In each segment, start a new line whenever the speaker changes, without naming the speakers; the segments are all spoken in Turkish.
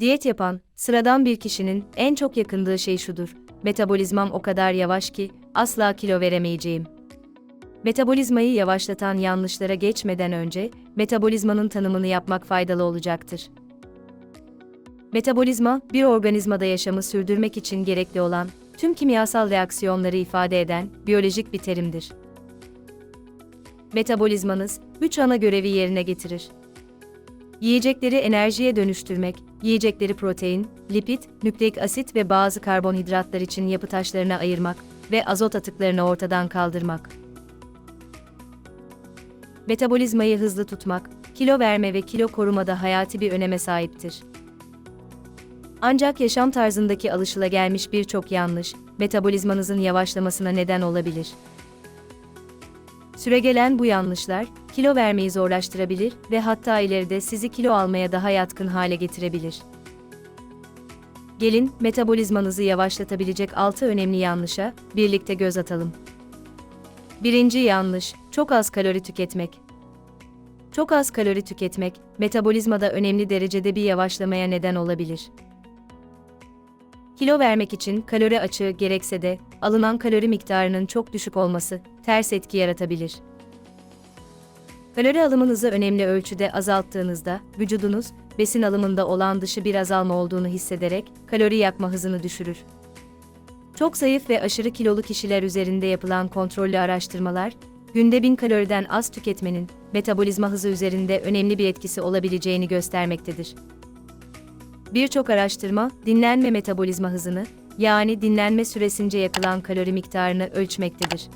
Diyet yapan, sıradan bir kişinin en çok yakındığı şey şudur. Metabolizmam o kadar yavaş ki asla kilo veremeyeceğim. Metabolizmayı yavaşlatan yanlışlara geçmeden önce metabolizmanın tanımını yapmak faydalı olacaktır. Metabolizma, bir organizmada yaşamı sürdürmek için gerekli olan tüm kimyasal reaksiyonları ifade eden biyolojik bir terimdir. Metabolizmanız üç ana görevi yerine getirir. Yiyecekleri enerjiye dönüştürmek, yiyecekleri protein, lipid, nükleik asit ve bazı karbonhidratlar için yapı taşlarına ayırmak ve azot atıklarını ortadan kaldırmak. Metabolizmayı hızlı tutmak, kilo verme ve kilo korumada hayati bir öneme sahiptir. Ancak yaşam tarzındaki alışılagelmiş birçok yanlış, metabolizmanızın yavaşlamasına neden olabilir. Süregelen bu yanlışlar, kilo vermeyi zorlaştırabilir ve hatta ileride sizi kilo almaya daha yatkın hale getirebilir. Gelin, metabolizmanızı yavaşlatabilecek 6 önemli yanlışa birlikte göz atalım. Birinci yanlış, çok az kalori tüketmek. Çok az kalori tüketmek, metabolizmada önemli derecede bir yavaşlamaya neden olabilir. Kilo vermek için kalori açığı gerekse de alınan kalori miktarının çok düşük olması ters etki yaratabilir. Kalori alımınızı önemli ölçüde azalttığınızda vücudunuz besin alımında olan dışı bir azalma olduğunu hissederek kalori yakma hızını düşürür. Çok zayıf ve aşırı kilolu kişiler üzerinde yapılan kontrollü araştırmalar, günde 1000 kaloriden az tüketmenin metabolizma hızı üzerinde önemli bir etkisi olabileceğini göstermektedir. Birçok araştırma, dinlenme metabolizma hızını, yani dinlenme süresince yakılan kalori miktarını ölçmektedir.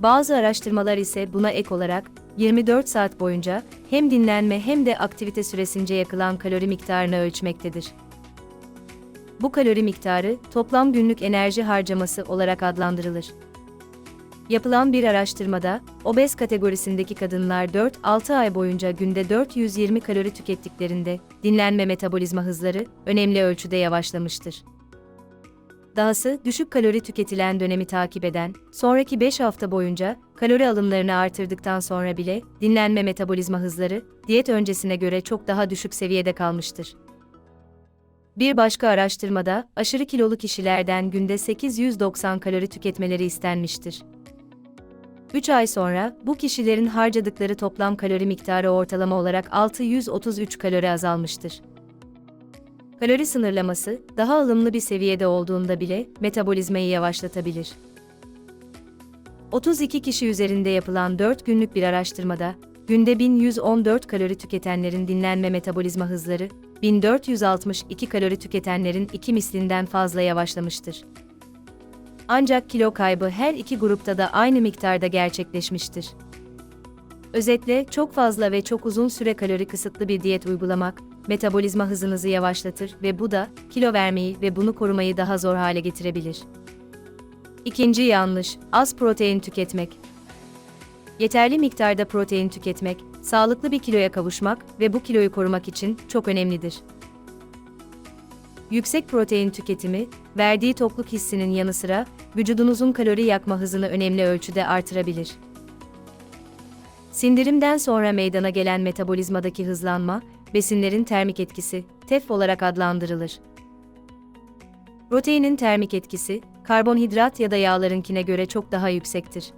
Bazı araştırmalar ise buna ek olarak 24 saat boyunca hem dinlenme hem de aktivite süresince yakılan kalori miktarını ölçmektedir. Bu kalori miktarı toplam günlük enerji harcaması olarak adlandırılır. Yapılan bir araştırmada, obez kategorisindeki kadınlar 4-6 ay boyunca günde 420 kalori tükettiklerinde, dinlenme metabolizma hızları önemli ölçüde yavaşlamıştır. Dahası düşük kalori tüketilen dönemi takip eden, sonraki 5 hafta boyunca kalori alımlarını artırdıktan sonra bile dinlenme metabolizma hızları diyet öncesine göre çok daha düşük seviyede kalmıştır. Bir başka araştırmada aşırı kilolu kişilerden günde 890 kalori tüketmeleri istenmiştir. 3 ay sonra bu kişilerin harcadıkları toplam kalori miktarı ortalama olarak 633 kalori azalmıştır. Kalori sınırlaması daha ılımlı bir seviyede olduğunda bile metabolizmayı yavaşlatabilir. 32 kişi üzerinde yapılan 4 günlük bir araştırmada günde 1114 kalori tüketenlerin dinlenme metabolizma hızları 1462 kalori tüketenlerin iki mislinden fazla yavaşlamıştır. Ancak kilo kaybı her iki grupta da aynı miktarda gerçekleşmiştir. Özetle çok fazla ve çok uzun süre kalori kısıtlı bir diyet uygulamak, metabolizma hızınızı yavaşlatır ve bu da kilo vermeyi ve bunu korumayı daha zor hale getirebilir. İkinci yanlış, az protein tüketmek. Yeterli miktarda protein tüketmek, sağlıklı bir kiloya kavuşmak ve bu kiloyu korumak için çok önemlidir. Yüksek protein tüketimi, verdiği tokluk hissinin yanı sıra vücudunuzun kalori yakma hızını önemli ölçüde artırabilir. Sindirimden sonra meydana gelen metabolizmadaki hızlanma, besinlerin termik etkisi, TEF olarak adlandırılır. Proteinin termik etkisi, karbonhidrat ya da yağlarınkine göre çok daha yüksektir.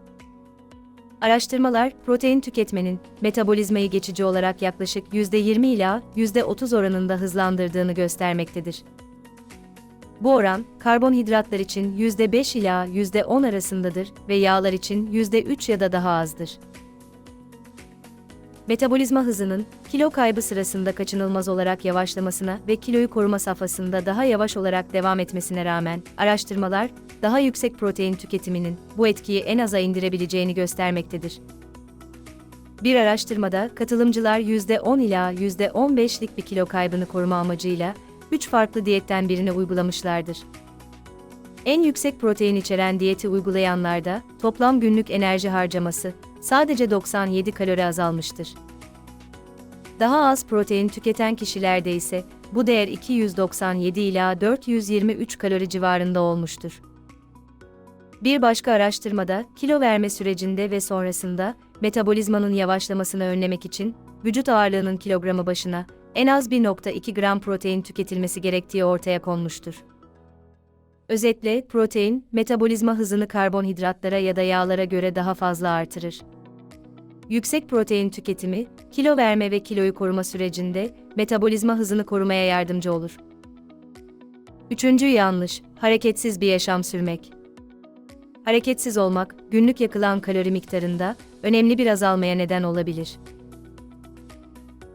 Araştırmalar, protein tüketmenin metabolizmayı geçici olarak yaklaşık %20 ila %30 oranında hızlandırdığını göstermektedir. Bu oran, karbonhidratlar için %5 ila %10 arasındadır ve yağlar için %3 ya da daha azdır. Metabolizma hızının, kilo kaybı sırasında kaçınılmaz olarak yavaşlamasına ve kiloyu koruma safhasında daha yavaş olarak devam etmesine rağmen, araştırmalar, daha yüksek protein tüketiminin bu etkiyi en aza indirebileceğini göstermektedir. Bir araştırmada katılımcılar %10 ila %15'lik bir kilo kaybını koruma amacıyla 3 farklı diyetten birini uygulamışlardır. En yüksek protein içeren diyeti uygulayanlarda toplam günlük enerji harcaması sadece 97 kalori azalmıştır. Daha az protein tüketen kişilerde ise bu değer 297 ila 423 kalori civarında olmuştur. Bir başka araştırmada kilo verme sürecinde ve sonrasında metabolizmanın yavaşlamasını önlemek için vücut ağırlığının kilogramı başına en az 1.2 gram protein tüketilmesi gerektiği ortaya konmuştur. Özetle, protein, metabolizma hızını karbonhidratlara ya da yağlara göre daha fazla artırır. Yüksek protein tüketimi, kilo verme ve kiloyu koruma sürecinde metabolizma hızını korumaya yardımcı olur. Üçüncü yanlış, hareketsiz bir yaşam sürmek. Hareketsiz olmak, günlük yakılan kalori miktarında önemli bir azalmaya neden olabilir.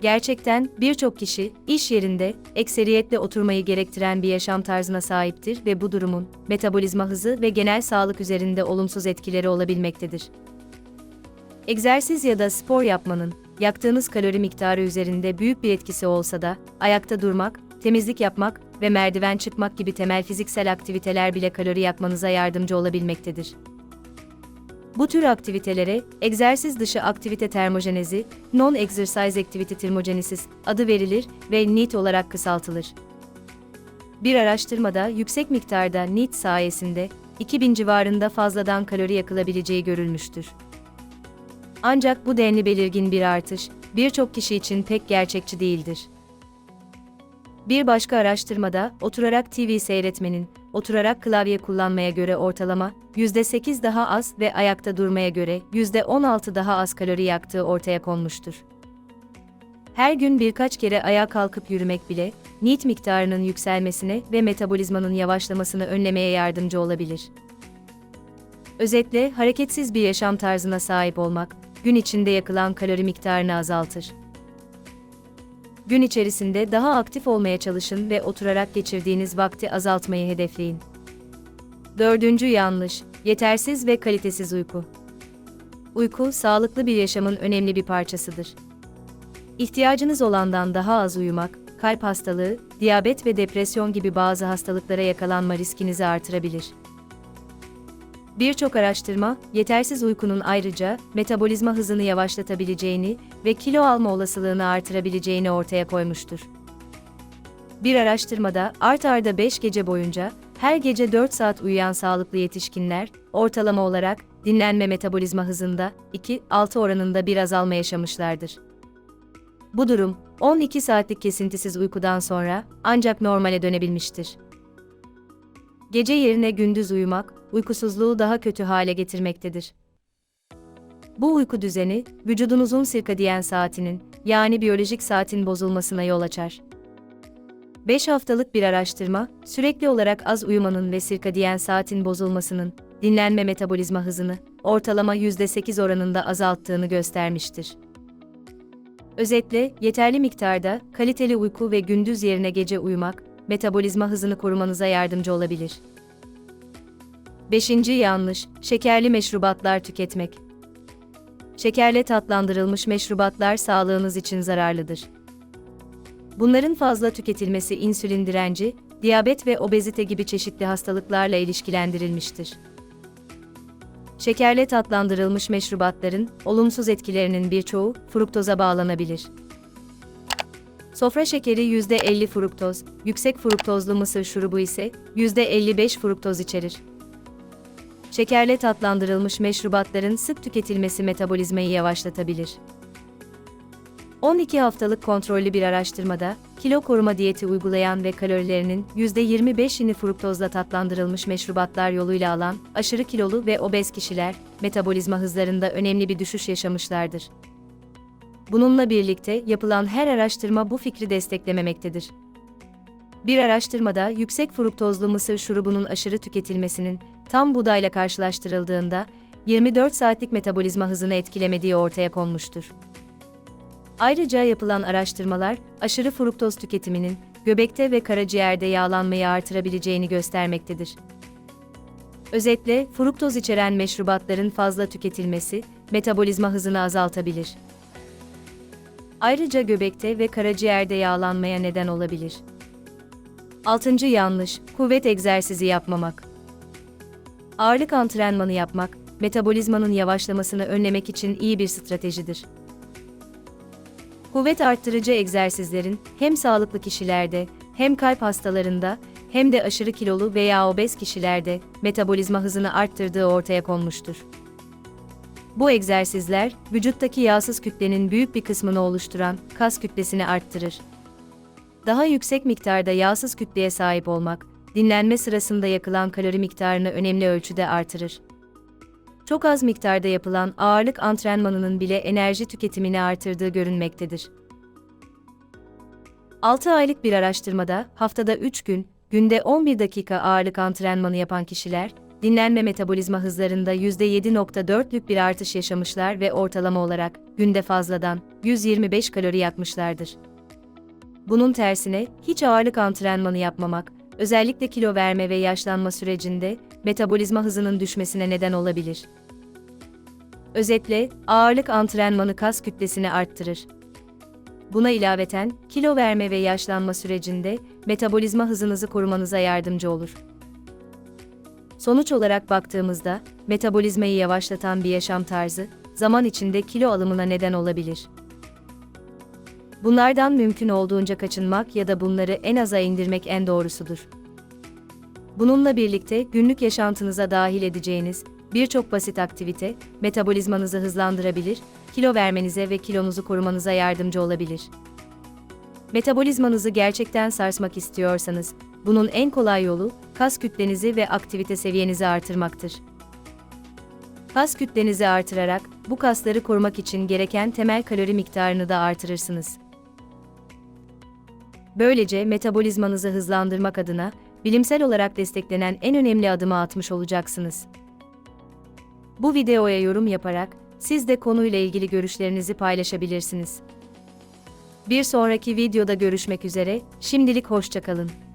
Gerçekten birçok kişi iş yerinde ekseriyetle oturmayı gerektiren bir yaşam tarzına sahiptir ve bu durumun metabolizma hızı ve genel sağlık üzerinde olumsuz etkileri olabilmektedir. Egzersiz ya da spor yapmanın yaktığınız kalori miktarı üzerinde büyük bir etkisi olsa da ayakta durmak, temizlik yapmak ve merdiven çıkmak gibi temel fiziksel aktiviteler bile kalori yakmanıza yardımcı olabilmektedir. Bu tür aktivitelere egzersiz dışı aktivite termojenezi, non-exercise activity thermogenesis adı verilir ve NEAT olarak kısaltılır. Bir araştırmada yüksek miktarda NEAT sayesinde 2000 civarında fazladan kalori yakılabileceği görülmüştür. Ancak bu denli belirgin bir artış birçok kişi için pek gerçekçi değildir. Bir başka araştırmada oturarak TV seyretmenin oturarak klavye kullanmaya göre ortalama %8 daha az ve ayakta durmaya göre %16 daha az kalori yaktığı ortaya konmuştur. Her gün birkaç kere ayağa kalkıp yürümek bile NEAT miktarının yükselmesine ve metabolizmanın yavaşlamasını önlemeye yardımcı olabilir. Özetle hareketsiz bir yaşam tarzına sahip olmak gün içinde yakılan kalori miktarını azaltır. Gün içerisinde daha aktif olmaya çalışın ve oturarak geçirdiğiniz vakti azaltmayı hedefleyin. Dördüncü yanlış, yetersiz ve kalitesiz uyku. Uyku, sağlıklı bir yaşamın önemli bir parçasıdır. İhtiyacınız olandan daha az uyumak, kalp hastalığı, diyabet ve depresyon gibi bazı hastalıklara yakalanma riskinizi artırabilir. Birçok araştırma, yetersiz uykunun ayrıca metabolizma hızını yavaşlatabileceğini ve kilo alma olasılığını artırabileceğini ortaya koymuştur. Bir araştırmada art arda 5 gece boyunca her gece 4 saat uyuyan sağlıklı yetişkinler ortalama olarak dinlenme metabolizma hızında 2-6 oranında bir azalma yaşamışlardır. Bu durum 12 saatlik kesintisiz uykudan sonra ancak normale dönebilmiştir. Gece yerine gündüz uyumak, uykusuzluğu daha kötü hale getirmektedir. Bu uyku düzeni, vücudunuzun sirkadiyen saatinin, yani biyolojik saatin bozulmasına yol açar. 5 haftalık bir araştırma, sürekli olarak az uyumanın ve sirkadiyen saatin bozulmasının, dinlenme metabolizma hızını, ortalama %8 oranında azalttığını göstermiştir. Özetle, yeterli miktarda, kaliteli uyku ve gündüz yerine gece uyumak, metabolizma hızını korumanıza yardımcı olabilir. 5. yanlış, şekerli meşrubatlar tüketmek. Şekerle tatlandırılmış meşrubatlar sağlığınız için zararlıdır. Bunların fazla tüketilmesi insülin direnci, diyabet ve obezite gibi çeşitli hastalıklarla ilişkilendirilmiştir. Şekerle tatlandırılmış meşrubatların olumsuz etkilerinin birçoğu fruktoza bağlanabilir. Sofra şekeri %50 fruktoz, yüksek fruktozlu mısır şurubu ise %55 fruktoz içerir. Şekerle tatlandırılmış meşrubatların sık tüketilmesi metabolizmayı yavaşlatabilir. 12 haftalık kontrollü bir araştırmada, kilo koruma diyeti uygulayan ve kalorilerinin %25'ini fruktozla tatlandırılmış meşrubatlar yoluyla alan, aşırı kilolu ve obez kişiler, metabolizma hızlarında önemli bir düşüş yaşamışlardır. Bununla birlikte yapılan her araştırma bu fikri desteklememektedir. Bir araştırmada yüksek fruktozlu mısır şurubunun aşırı tüketilmesinin tam buğdayla karşılaştırıldığında 24 saatlik metabolizma hızını etkilemediği ortaya konmuştur. Ayrıca yapılan araştırmalar aşırı fruktoz tüketiminin göbekte ve karaciğerde yağlanmayı artırabileceğini göstermektedir. Özetle, fruktoz içeren meşrubatların fazla tüketilmesi metabolizma hızını azaltabilir. Ayrıca göbekte ve karaciğerde yağlanmaya neden olabilir. 6. yanlış, kuvvet egzersizi yapmamak. Ağırlık antrenmanı yapmak, metabolizmanın yavaşlamasını önlemek için iyi bir stratejidir. Kuvvet arttırıcı egzersizlerin hem sağlıklı kişilerde, hem kalp hastalarında, hem de aşırı kilolu veya obez kişilerde metabolizma hızını arttırdığı ortaya konmuştur. Bu egzersizler, vücuttaki yağsız kütlenin büyük bir kısmını oluşturan kas kütlesini arttırır. Daha yüksek miktarda yağsız kütleye sahip olmak, dinlenme sırasında yakılan kalori miktarını önemli ölçüde artırır. Çok az miktarda yapılan ağırlık antrenmanının bile enerji tüketimini artırdığı görünmektedir. 6 aylık bir araştırmada haftada 3 gün, günde 11 dakika ağırlık antrenmanı yapan kişiler, dinlenme metabolizma hızlarında %7.4'lük bir artış yaşamışlar ve ortalama olarak günde fazladan 125 kalori yakmışlardır. Bunun tersine hiç ağırlık antrenmanı yapmamak, özellikle kilo verme ve yaşlanma sürecinde metabolizma hızının düşmesine neden olabilir. Özetle, ağırlık antrenmanı kas kütlesini arttırır. Buna ilaveten, kilo verme ve yaşlanma sürecinde metabolizma hızınızı korumanıza yardımcı olur. Sonuç olarak baktığımızda, metabolizmayı yavaşlatan bir yaşam tarzı, zaman içinde kilo alımına neden olabilir. Bunlardan mümkün olduğunca kaçınmak ya da bunları en aza indirmek en doğrusudur. Bununla birlikte günlük yaşantınıza dahil edeceğiniz birçok basit aktivite metabolizmanızı hızlandırabilir, kilo vermenize ve kilonuzu korumanıza yardımcı olabilir. Metabolizmanızı gerçekten sarsmak istiyorsanız, bunun en kolay yolu kas kütlenizi ve aktivite seviyenizi artırmaktır. Kas kütlenizi artırarak bu kasları korumak için gereken temel kalori miktarını da artırırsınız. Böylece metabolizmanızı hızlandırmak adına bilimsel olarak desteklenen en önemli adımı atmış olacaksınız. Bu videoya yorum yaparak siz de konuyla ilgili görüşlerinizi paylaşabilirsiniz. Bir sonraki videoda görüşmek üzere, şimdilik hoşçakalın.